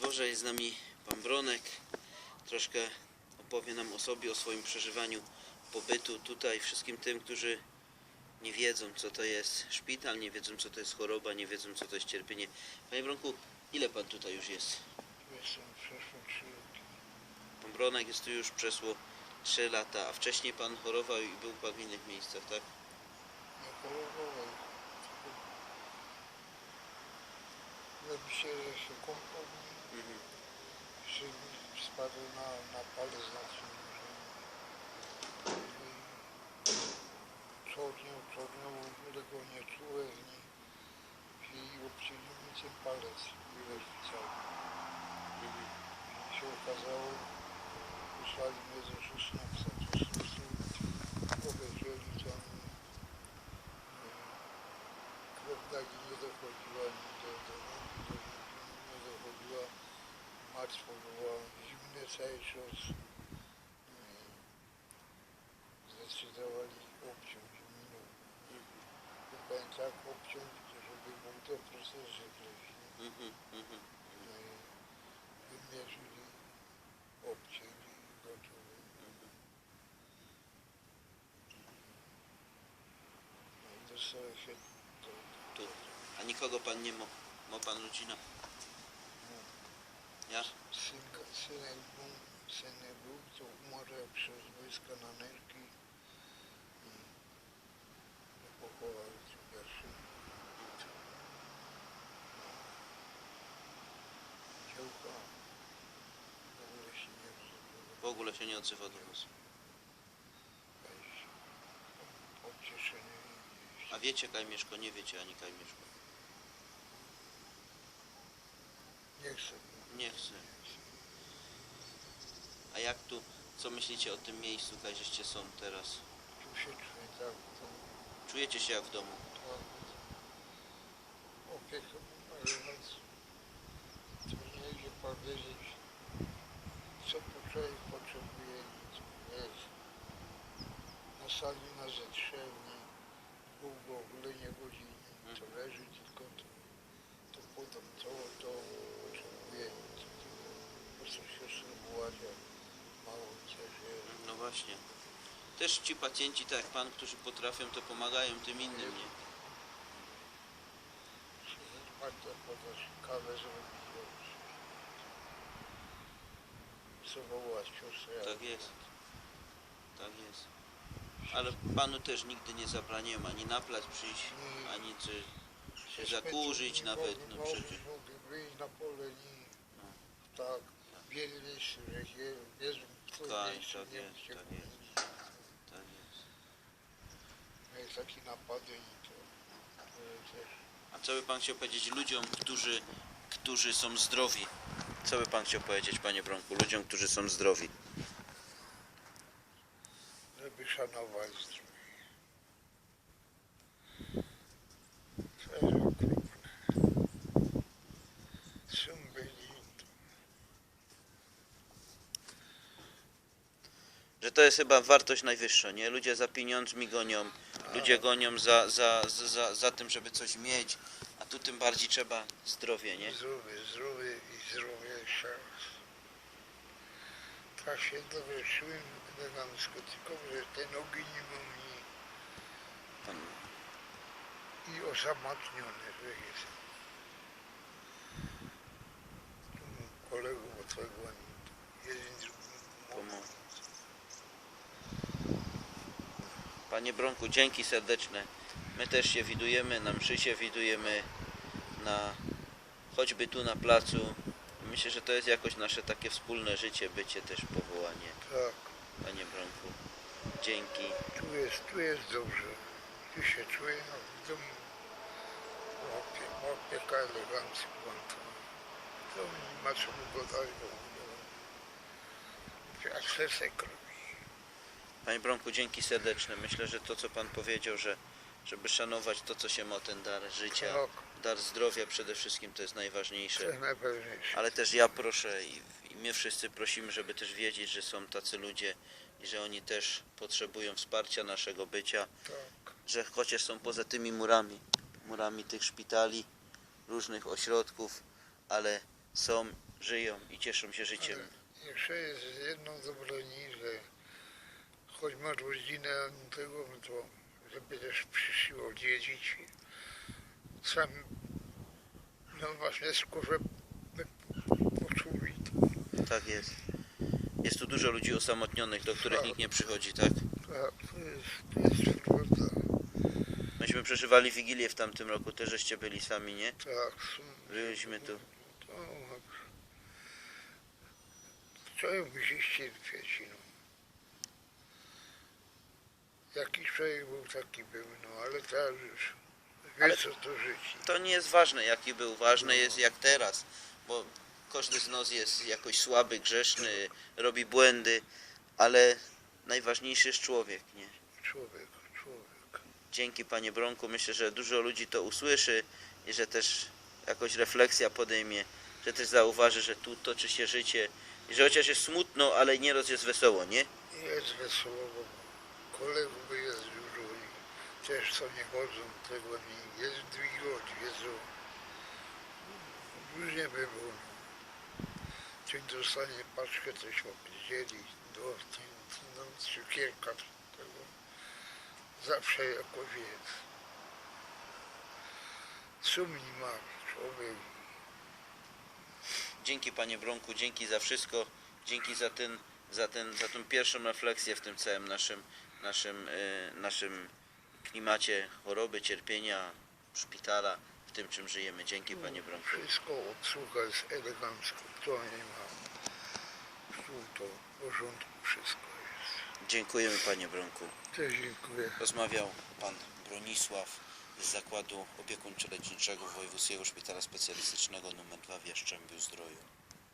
Boże, jest z nami Pan Bronek. Troszkę opowie nam o sobie, o swoim przeżywaniu pobytu tutaj. Wszystkim tym, którzy nie wiedzą, co to jest szpital, nie wiedzą, co to jest choroba, nie wiedzą, co to jest cierpienie. Panie Bronku, ile Pan tutaj już jest? Jestem przeszło trzy roki. Pan Bronek jest tu już przeszło 3 lata, a wcześniej Pan chorował i był Pan w innych miejscach, tak? Nie chorowałem. Lepiej się, że się kąpał. Mhm. Się spadł na, na palec na czymś. Czornią, czornią, w ogóle go nie czułem. Nie. I obcięli mi ten palec. I cały. Mhm. I się okazało, wysłali mnie do Sosnowca. Sosnowcu obejrzeli tam. e, Krew nagi nie dochodziła mi do, do nogi, do nogi nie dochodziła. Martwo była, zimny cały czas. E, Zdecydowali obciąć mi nogę. Chyba tak obciąć, żeby mógł do procesu wleźć. Mhm. Mhm. Wymierzyli, obcięli i gotowe. No i dostałem się do, Tu. A nikogo Pan nie ma? Ma Pan rodzina? Synka, synek był, synek był, to umarł przez wojska na nerki i pochowali w pierwszym. No. Działka w ogóle się nie rozumie. W ogóle się nie odzywa do nas. A wiecie Kajmieszko, nie wiecie ani Kajmieszko. nie chcę. Nie chcę. A jak tu, co myślicie o tym miejscu, gdzieście są teraz? Tu się czuję tak, to, Czujecie się jak w domu? to opiekę mając, to nie idzie powiedzieć, co po człowiek potrzebuje, co jest. Na sali na zetrzewni, długo w ogóle nie godziny, to leży tylko to, to potem to, to potrzebuje, to, to, po prostu siostry Władzia mało cieszy. No właśnie. Też ci pacjenci, tak jak pan, którzy potrafią, to pomagają tym innym, nie? Warto podać kawę zrobić. Zawołać siostrę. Tak jest. Tak jest. Ale panu też nigdy nie zabraniam ani na plac przyjść, ani czy się zakurzyć nawet, no przecież. mogę wyjść na pole i No. tak, wiele miejsc, Tak, miejscu tak nie jest, tak powinni. Tak jest. Jak takie napady i to, to też. A co by pan chciał powiedzieć ludziom, którzy, którzy są zdrowi? Co by pan chciał powiedzieć, panie Bronku, ludziom, którzy są zdrowi? żeby szanować zdrowie jest okropne. Są byli, Że to jest chyba wartość najwyższa, nie? Ludzie za pieniądzmi gonią, ludzie gonią za, za, za, za, za tym, żeby coś mieć, a tu tym bardziej trzeba zdrowie, nie? zdrowie, zdrowie i zdrowie jeszcze raz. Tak się dowieszyłem, że mam skotykowy, że te nogi nie mam i, Pan, i osamotnione, że jest. Tu kolegów od twojego jeden drugi Pomogę. Panie Bronku, dzięki serdeczne. My też się widujemy, na mszy się widujemy, na, choćby tu na placu. Myślę, że to jest jakoś nasze takie wspólne życie, bycie też powołanie. Tak, Panie Bronku, dzięki. tu jest, tu jest dobrze. Tu się czuję, no w domu opie, opieka elegancka. To nie ma co mu gadać, bo jak serce. Panie Bronku, dzięki serdeczne. Myślę, że to, co Pan powiedział, że żeby szanować to, co się ma, ten dar życia, Tak, dar zdrowia przede wszystkim, to jest to najważniejsze. jest najważniejsze. Ale też ja proszę i, i my wszyscy prosimy, żeby też wiedzieć, że są tacy ludzie i że oni też potrzebują wsparcia naszego bycia, Tak. że chociaż są poza tymi murami, murami tych szpitali, różnych ośrodków, ale są żyją i cieszą się życiem. Ale Jeszcze jest jedną zabroni, że choć ma rodzinę tego, no to żeby też przyszli odwiedzić. Sam no właśnie skórze poczuli to. Tak jest. Jest tu dużo ludzi osamotnionych, do których nikt nie przychodzi, tak? Tak, to jest, to jest prawda. Myśmy przeżywali Wigilię w tamtym roku, też żeście byli sami, nie? Tak, są, Byliśmy tu. to Człowiek musi cierpieć, no. Jaki człowiek był, taki był, no ale teraz już wie Ale- co to życie. To nie jest ważne, jaki był. Ważne jest jak teraz, bo każdy z nas jest jakoś słaby, grzeszny, robi błędy, ale najważniejszy jest człowiek, nie? Człowiek, człowiek. Dzięki Panie Bronku, myślę, że dużo ludzi to usłyszy i że też jakoś refleksja podejmie, że też zauważy, że tu toczy się życie i że chociaż jest smutno, ale nieraz jest wesoło, nie? Jest wesoło, bo kolegów jest dużo i też co nie chodzą tego nie jest dźwigoć, wiedzą. Różnie by było. Czy dostanie paczkę, coś opowiedzieli, do no, cukierka tego. Zawsze jakoś jest. Sumni ma człowiek. Dzięki Panie Bronku, dzięki za wszystko, dzięki za ten, za ten, za tą pierwszą refleksję w tym całym naszym, naszym, e, naszym klimacie choroby, cierpienia, szpitala, w tym czym żyjemy. Dzięki Panie Bronku. Wszystko obsługa jest elegancko, to nie ma. Tu to w porządku wszystko jest. Dziękujemy Panie Bronku. Też dziękuję. Rozmawiał Pan Bronisław z Zakładu Opiekuńczo-Leczniczego Wojewódzkiego Szpitala Specjalistycznego nr 2 w Jastrzębiu Zdroju.